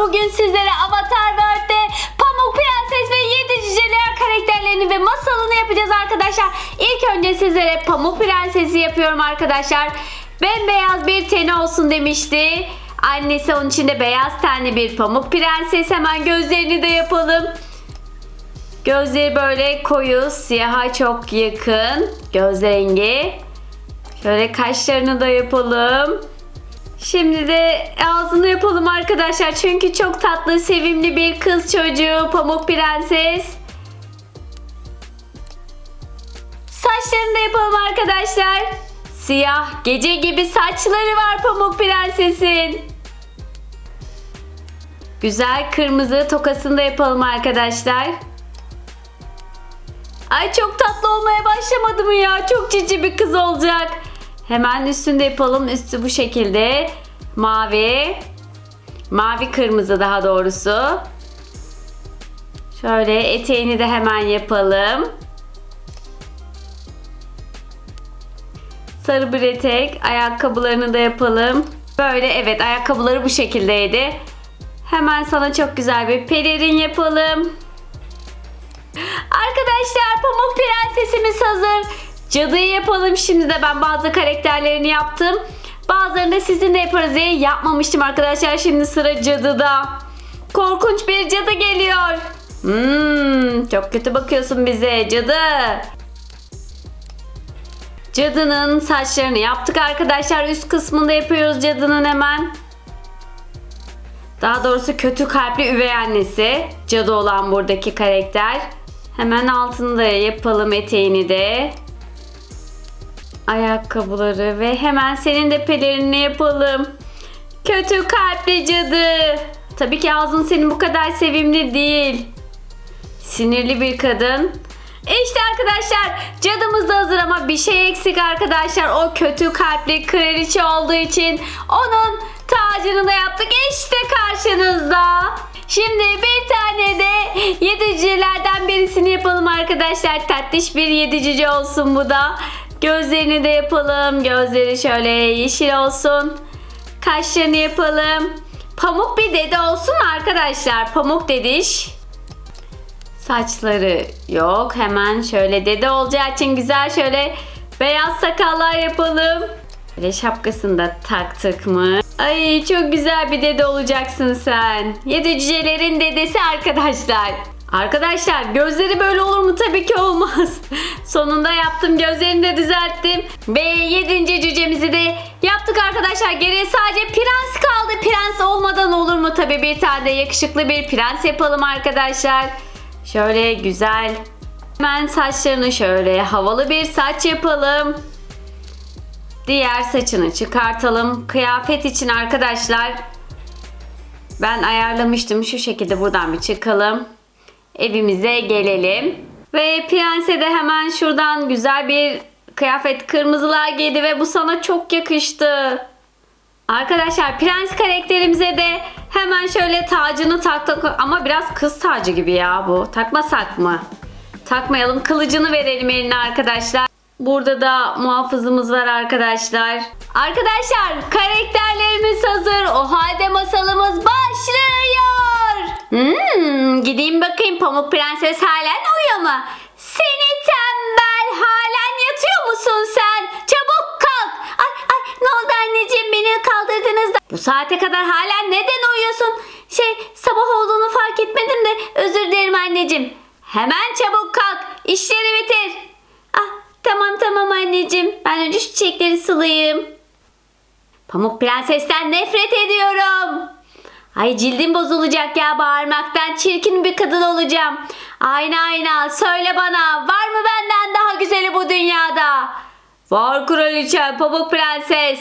Bugün sizlere Avatar World'de Pamuk Prenses ve Yedi Cüceler karakterlerini ve masalını yapacağız arkadaşlar. İlk önce sizlere Pamuk Prenses'i yapıyorum arkadaşlar. Bembeyaz bir teni olsun demişti. Annesi onun için de beyaz tenli bir Pamuk Prenses. Hemen gözlerini de yapalım. Gözleri böyle koyu, siyaha çok yakın. Göz rengi. Şöyle kaşlarını da yapalım. Şimdi de ağzını yapalım arkadaşlar. Çünkü çok tatlı, sevimli bir kız çocuğu Pamuk Prenses. Saçlarını da yapalım arkadaşlar. Siyah, gece gibi saçları var Pamuk Prenses'in. Güzel kırmızı tokasını da yapalım arkadaşlar. Ay çok tatlı olmaya başlamadı mı ya? Çok cici bir kız olacak. Hemen üstünde yapalım. Üstü bu şekilde. Mavi. Mavi kırmızı daha doğrusu. Şöyle eteğini de hemen yapalım. Sarı bir etek. Ayakkabılarını da yapalım. Böyle evet ayakkabıları bu şekildeydi. Hemen sana çok güzel bir pelerin yapalım. Arkadaşlar Pamuk Prensesimiz hazır. Cadıyı yapalım. Şimdi de ben bazı karakterlerini yaptım. Bazılarını da sizin de yaparız diye yapmamıştım arkadaşlar. Şimdi sıra cadıda. Korkunç bir cadı geliyor. Hmm, çok kötü bakıyorsun bize cadı. Cadının saçlarını yaptık arkadaşlar. Üst kısmında yapıyoruz cadının hemen. Daha doğrusu kötü kalpli üvey annesi. Cadı olan buradaki karakter. Hemen altını da yapalım eteğini de. Ayakkabıları ve hemen senin de pelerini yapalım. Kötü kalpli cadı. Tabii ki ağzın senin bu kadar sevimli değil. Sinirli bir kadın. İşte arkadaşlar cadımız da hazır ama bir şey eksik arkadaşlar. O kötü kalpli kraliçe olduğu için onun tacını da yaptık. İşte karşınızda. Şimdi bir tane de yedicilerden birisini yapalım arkadaşlar. Tatlış bir yedicici olsun bu da. Gözlerini de yapalım. Gözleri şöyle yeşil olsun. Kaşlarını yapalım. Pamuk bir dede olsun arkadaşlar? Pamuk dediş. Saçları yok. Hemen şöyle dede olacağı için güzel şöyle beyaz sakallar yapalım. Böyle şapkasını da taktık mı? Ay çok güzel bir dede olacaksın sen. Yedi cücelerin dedesi arkadaşlar. Arkadaşlar gözleri böyle olur mu? Tabii ki olmaz. Sonunda yaptım gözlerini de düzelttim. Ve yedinci cücemizi de yaptık arkadaşlar. Geriye sadece prens kaldı. Prens olmadan olur mu? Tabii bir tane de yakışıklı bir prens yapalım arkadaşlar. Şöyle güzel. Hemen saçlarını şöyle havalı bir saç yapalım. Diğer saçını çıkartalım. Kıyafet için arkadaşlar ben ayarlamıştım. Şu şekilde buradan bir çıkalım. Evimize gelelim. Ve prense de hemen şuradan güzel bir kıyafet kırmızılar giydi ve bu sana çok yakıştı. Arkadaşlar prens karakterimize de hemen şöyle tacını taktık ama biraz kız tacı gibi ya bu. Takmasak mı? Takmayalım. Kılıcını verelim eline arkadaşlar. Burada da muhafızımız var arkadaşlar. Arkadaşlar karakterlerimiz hazır. O halde masalımız Pamuk Prenses halen uyuyor mu? Seni tembel halen yatıyor musun sen? Çabuk kalk. Ay ay ne oldu anneciğim beni kaldırdınız da. Bu saate kadar halen neden uyuyorsun? Şey sabah olduğunu fark etmedim de özür dilerim anneciğim. Hemen çabuk kalk işleri bitir. Ah tamam tamam anneciğim ben önce şu çiçekleri sulayayım. Pamuk Prenses'ten nefret ediyorum. Ay cildim bozulacak ya bağırmaktan çirkin bir kadın olacağım. Ayna ayna söyle bana var mı benden daha güzeli bu dünyada? Var kraliçem Pamuk Prenses.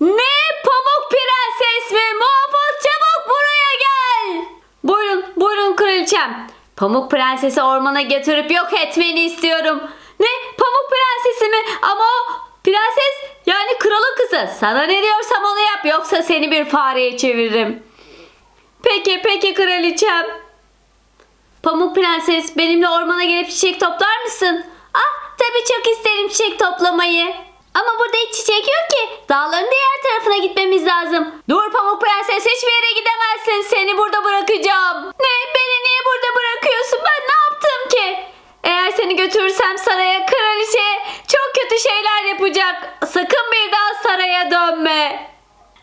Ne Pamuk Prenses mi? Muhafız çabuk buraya gel. Buyurun buyurun kraliçem. Pamuk Prenses'i ormana götürüp yok etmeni istiyorum. Ne Pamuk Prensesi mi? Ama o prenses yani kralın kızı. Sana ne diyorsam onu yap yoksa seni bir fareye çeviririm. Peki peki kraliçem. Pamuk prenses benimle ormana gelip çiçek toplar mısın? Ah tabii çok isterim çiçek toplamayı. Ama burada hiç çiçek yok ki. Dağların diğer tarafına gitmemiz lazım. Dur Pamuk Prenses hiçbir yere gidemezsin. Seni burada bırakacağım. Ne? Beni niye burada bırakıyorsun? Ben ne yaptım ki? Eğer seni götürürsem saraya kraliçeye çok kötü şeyler yapacak. Sakın bir daha saraya dönme.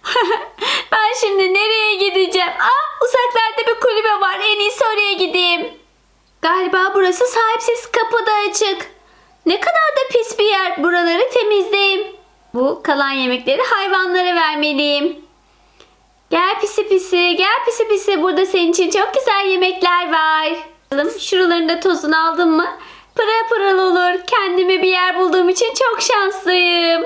ben şimdi nereye gideceğim? Aa, uzaklarda bir kulübe var. En iyisi oraya gideyim. Galiba burası sahipsiz kapı da açık. Ne kadar da pis bir yer. Buraları temizleyeyim. Bu kalan yemekleri hayvanlara vermeliyim. Gel pisi pisi, gel pisi pisi. Burada senin için çok güzel yemekler var. Bakalım şuraların da tozunu aldım mı? Pırıl pırıl olur. Kendime bir yer bulduğum için çok şanslıyım.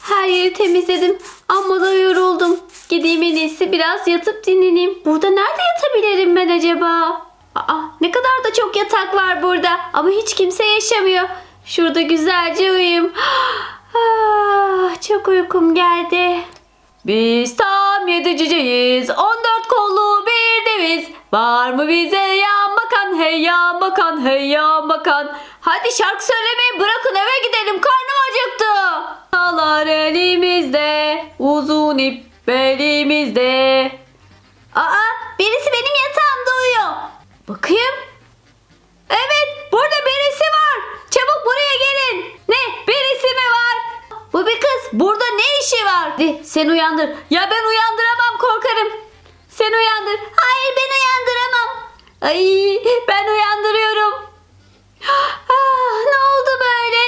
Her yeri temizledim. Amma da yoruldum. Gideyim en iyisi biraz yatıp dinleneyim. Burada nerede yatabilirim ben acaba? Aa, ne kadar da çok yatak var burada. Ama hiç kimse yaşamıyor. Şurada güzelce uyuyayım. Ah, çok uykum geldi. Biz tam yedi cüceyiz. On dört kollu bir deviz. Var mı bize yan bakan hey yan bakan hey yan bakan. Hadi şarkı söylemeyi bırakın eve gidelim karnım acıktı. Dağlar elimizde uzun ip belimizde. Aa birisi benim yatağımda uyuyor. Bakayım. Evet burada birisi var. Çabuk buraya gelin. Ne birisi mi var? Bu bir kız. Burada ne işi var? Hadi sen uyandır. Ya ben uyandıramam korkarım. Sen uyandır. Hayır ben uyandıramam. Ay ben uyandırıyorum. Ah, ne oldu böyle?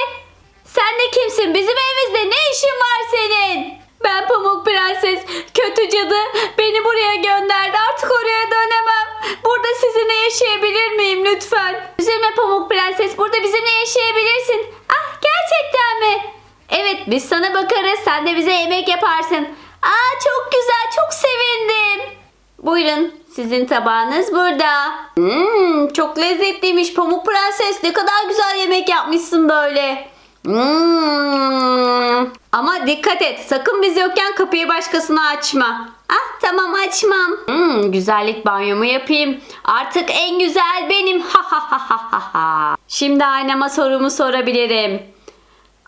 Sen de kimsin? Bizim evimizde ne işin var senin? Ben Pamuk Prenses. Kötü cadı beni buraya gönderdi. Artık oraya dönemem. Burada sizinle yaşayabilir miyim lütfen? Üzülme Pamuk Prenses. Burada bizimle yaşayabilirsin. Ah gerçekten mi? Evet biz sana bakarız. Sen de bize yemek yaparsın. Aa çok güzel. Çok sevindim. Buyurun sizin tabağınız burada. Hmm, çok lezzetliymiş Pamuk Prenses. Ne kadar güzel yemek yapmışsın böyle. Hmm. Ama dikkat et. Sakın biz yokken kapıyı başkasına açma. Ah tamam açmam. Hmm, güzellik banyomu yapayım. Artık en güzel benim. Ha ha ha ha ha. Şimdi aynama sorumu sorabilirim.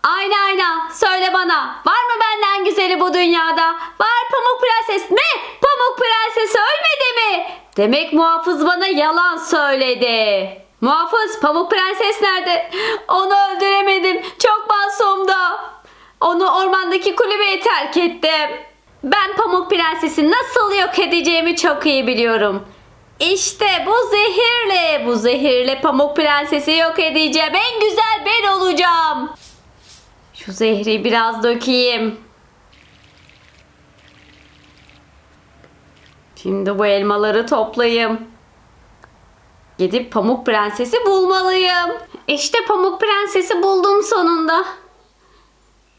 Ayna ayna söyle bana var mı benden güzeli bu dünyada? Var Pamuk Prenses. Ne? Pamuk Prenses ölmedi mi? Demek muhafız bana yalan söyledi. Muhafız Pamuk Prenses nerede? Onu öldüremedim. Çok masumdu. Onu ormandaki kulübeye terk ettim. Ben Pamuk Prenses'i nasıl yok edeceğimi çok iyi biliyorum. İşte bu zehirle, bu zehirle Pamuk Prenses'i yok edeceğim. En güzel ben olacağım. Şu zehri biraz dökeyim. Şimdi bu elmaları toplayayım. Gidip Pamuk Prenses'i bulmalıyım. İşte Pamuk Prenses'i buldum sonunda.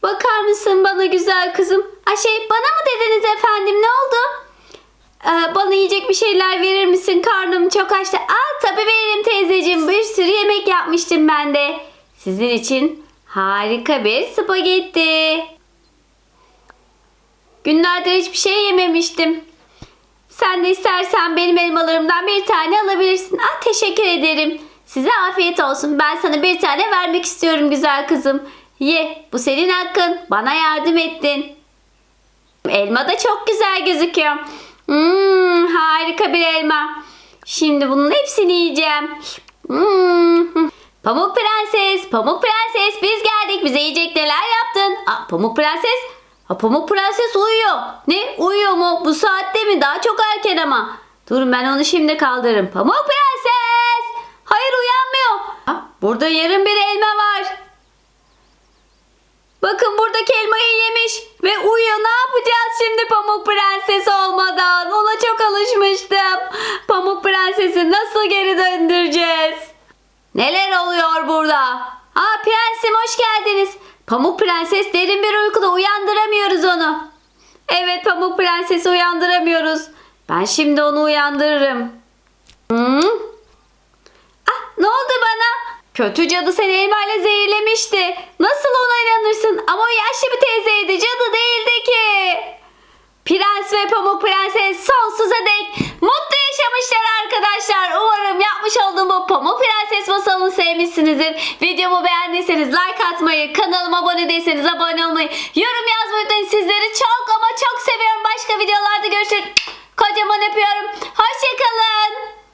Bakar mısın bana güzel kızım? Ay şey bana mı dediniz efendim ne oldu? Ee, bana yiyecek bir şeyler verir misin? Karnım çok açtı. Aa tabii veririm teyzeciğim. Bir sürü yemek yapmıştım ben de. Sizin için harika bir spagetti. Günlerdir hiçbir şey yememiştim. Sen de istersen benim elmalarımdan bir tane alabilirsin. Ah teşekkür ederim. Size afiyet olsun. Ben sana bir tane vermek istiyorum güzel kızım. Ye. Bu senin hakkın. Bana yardım ettin. Elma da çok güzel gözüküyor. Hmm, harika bir elma. Şimdi bunun hepsini yiyeceğim. Hmm. Pamuk Prenses, Pamuk Prenses biz geldik. Bize yiyecek neler yaptın? Aa, Pamuk Prenses? Ha, Pamuk Prenses uyuyor. Ne? Uyuyor mu? Bu saatte mi? Daha çok erken ama. Durun ben onu şimdi kaldırırım. Pamuk Prenses! Hayır uyanmıyor. Ha, burada yarım bir elma var. Bakın buradaki elmayı yemiş ve uyuyor. Ne yapacağız şimdi Pamuk Prenses olmadan? Ona çok alışmıştım. Pamuk Prenses'i nasıl geri döndüreceğiz? Neler oluyor burada? Aa prensim hoş geldiniz. Pamuk Prenses derin bir uykuda uyandıramıyoruz onu. Evet Pamuk Prenses'i uyandıramıyoruz. Ben şimdi onu uyandırırım. Hı? Ah ne oldu bana? Kötü cadı seni elmayla zehirlemişti. Nasıl ona inanırsın? Ama o yaşlı bir teyzeydi. Cadı değildi ki. Prens ve Pamuk Prenses sonsuza dek yapmış olduğum bu Pamuk Prenses masalını sevmişsinizdir. Videomu beğendiyseniz like atmayı, kanalıma abone değilseniz abone olmayı, yorum yazmayı unutmayın. Sizleri çok ama çok seviyorum. Başka videolarda görüşürüz. Kocaman öpüyorum.